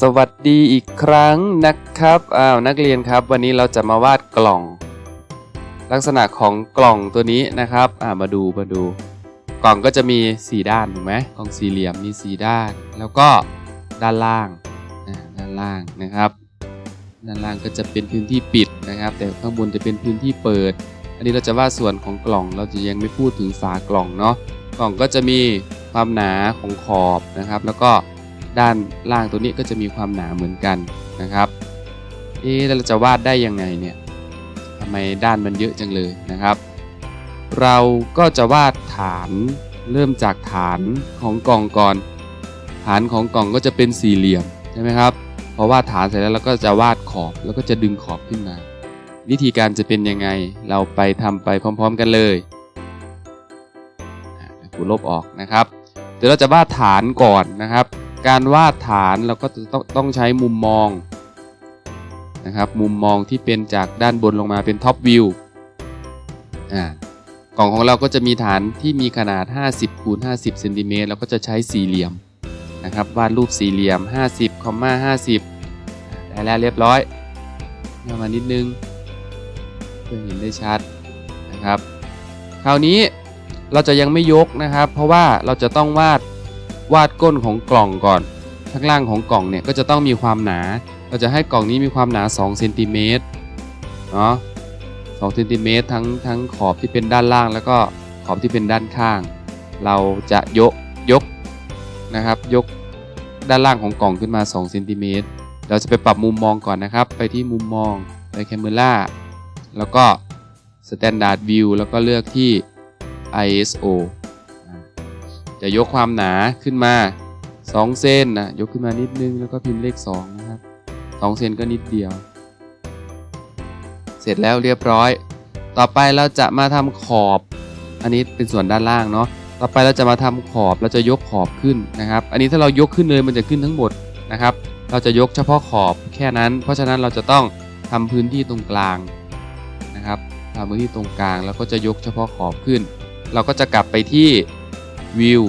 สวัสดีอีกครั้งนะครับอ้าวนักเรียนครับ วันนี้เราจะมาวาดกล่อง ลักษณะของกล่องตัวนี้นะครับอ่ามาดูมาดู กล่องก็จะมี 4 ด้านถูกไหมกล่องสี่เหลี่ยมมี 4 ด้าน แล้วก็ด้านล่างด้านล่างนะครับ ด้านล่างก็จะเป็นพื้นที่ปิดนะครับ แต่ข้างบนจะเป็นพื้นที่เปิด อันนี้เราจะวาดส่วนของกล่อง เราจะยังไม่พูดถึงฝากล่องเนาะกล่องก็จะมีความหนาของขอบนะครับ แล้วก็ ด้านล่างตัวนี้ก็จะมีความหนาเหมือนกันนะครับเอ๊ะเราจะวาดได้ยังไงเนี่ยทำไมด้านมันเยอะจังเลยนะครับ เราก็จะวาดฐานเริ่มจากฐานของกล่องก่อน ฐานของกล่องก็จะเป็นสี่เหลี่ยมใช่ไหมครับพอวาดฐานเสร็จแล้วเราก็จะวาดขอบแล้วก็จะดึงขอบขึ้นมา วิธีการจะเป็นยังไงเราไปทำไปพร้อม ๆ กันเลยอะเดี๋ยวครูลบออกนะครับเดี๋ยวเราจะวาดฐานก่อนนะครับ การวาดฐานเราก็ต้องต้องใช้มุมมองนะครับมุมมองที่เป็นจากด้านบนลงมาเป็นท็อปวิวอ่ากล่องของเราก็จะมีฐานที่มีขนาด 50คูณ50เซนติเมตรเราก็จะใช้สี่เหลี่ยมนะครับวาดรูปสี่เหลี่ยม 50คอมมา50ได้แล้วเรียบร้อยเอามานิดนึงเพื่อเห็นได้ชัดนะครับ คราวนี้เราจะยังไม่ยกนะครับ เพราะว่าเราจะต้องวาด วาดก้นของกล่องก่อน ข้างล่างของกล่องเนี่ยก็จะต้องมีความหนา เราจะให้กล่องนี้มีความหนา2เซนติเมตรเนาะ2เซนติเมตรทั้งทั้งขอบที่เป็นด้านล่างแล้วก็ขอบที่เป็นด้านข้าง เราจะยกยกนะครับยกด้านล่างของกล่องขึ้นมา2เซนติเมตรเราจะไปปรับมุมมองก่อนนะครับ ไปที่มุมมองไปแคมเมราแล้วก็ Standard View แล้วก็เลือกที่ ISO จะยกความหนาขึ้นมา 2เซนนะยกขึ้นมานิดนึงแล้วก็พิมพ์เลข2นะครับ2เซนก็นิดเดียว เสร็จแล้วเรียบร้อย ต่อไปเราจะมาทำขอบ อันนี้เป็นส่วนด้านล่างเนาะต่อไปเราจะมาทำขอบเราจะยกขอบขึ้นนะครับ อันนี้ถ้าเรายกขึ้นเลยมันจะขึ้นทั้งหมดนะครับ เราจะยกเฉพาะขอบแค่นั้น เพราะฉะนั้นเราจะต้องทำพื้นที่ตรงกลางนะครับทำพื้นที่ตรงกลางแล้วก็จะยกเฉพาะขอบขึ้น เราก็จะกลับไปที่ View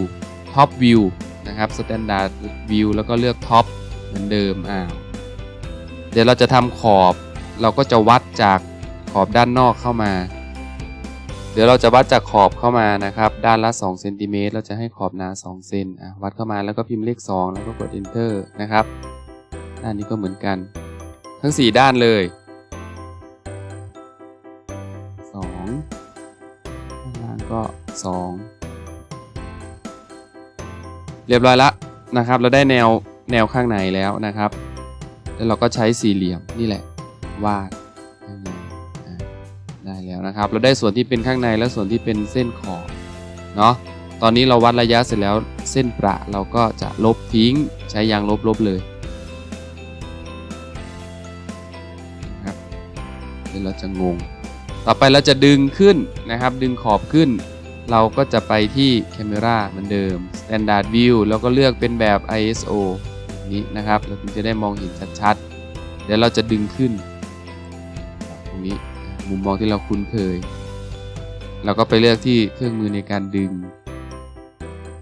Top View นะครับ Standard View แล้วก็เลือก Top เหมือนเดิมอ้าวเดี๋ยวเราจะทำขอบเราก็จะวัดจากขอบด้านนอกเข้ามา เดี๋ยวเราจะวัดจากขอบเข้ามานะครับ ด้านละ2เซนติเมตรเราจะให้ขอบหนา2เซนอะวัดเข้ามาแล้วก็พิมพ์เลข 2 แล้วก็กด Enter นะครับ ด้านนี้ก็เหมือนกัน ทั้ง 4 ด้านเลย เรียบร้อยละนะครับเราได้แนวแนวข้างในแล้วนะครับ แล้วเราก็ใช้สี่เหลี่ยมนี่แหละวาดได้แล้วนะครับ เราได้ส่วนที่เป็นข้างในและส่วนที่เป็นเส้นขอบเนาะตอนนี้เราวัดระยะเสร็จแล้วเส้นประเราก็จะลบทิ้งใช้ยางลบลบเลยครับเดี๋ยวเราจะงง ต่อไปเราจะดึงขึ้นนะครับ ดึงขอบขึ้น เราก็จะไปที่ Camera เหมือนเดิม Standard View แล้วก็เลือกเป็นแบบ ISO นี้นะครับเราถึงจะได้มองเห็นชัดๆ เดี๋ยวเราจะดึงขึ้น ตรงนี้มุมมองที่เราคุ้นเคย เราก็ไปเลือกที่เครื่องมือในการดึง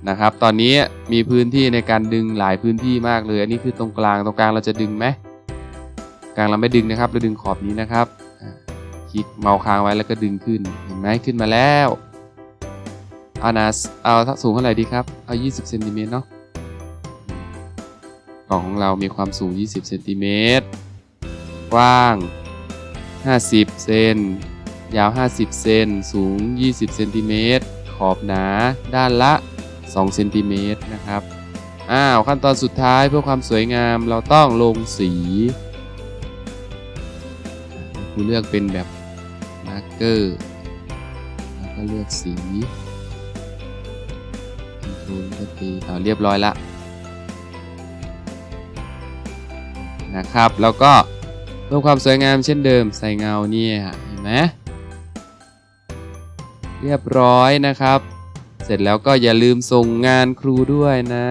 นะครับ ตอนนี้มีพื้นที่ในการดึงหลายพื้นที่มากเลย อันนี้คือตรงกลาง ตรงกลางเราจะดึงไหมกลางเราไม่ดึงนะครับ เราดึงขอบนี้นะครับ คลิกเมาส์ค้างไว้แล้วก็ดึงขึ้น เห็นไหมขึ้นมาแล้ว เอานาเอาสูงเท่าไหร่ดีครับ เอา 20เซนติเมตรเนาะกล่องของเรามีความสูง 20เซนติเมตรกว้าง 50 เซน ยาว 50 เซน สูง 20 เซนติเมตร ขอบหนา ด้านละ 2 เซนติเมตรนะครับ อ้าว ขั้นตอนสุดท้ายเพื่อความสวยงามเราต้องลงสีครูเลือกเป็นแบบมาร์กเกอร์ แล้วก็เลือกสี ครูก็ตีเอาเรียบร้อยละนะครับ แล้วก็เพิ่มความสวยงามเช่นเดิมใส่เงาเนี่ยเห็นไหมเรียบร้อยนะครับ เสร็จแล้วก็อย่าลืมส่งงานครูด้วยนะ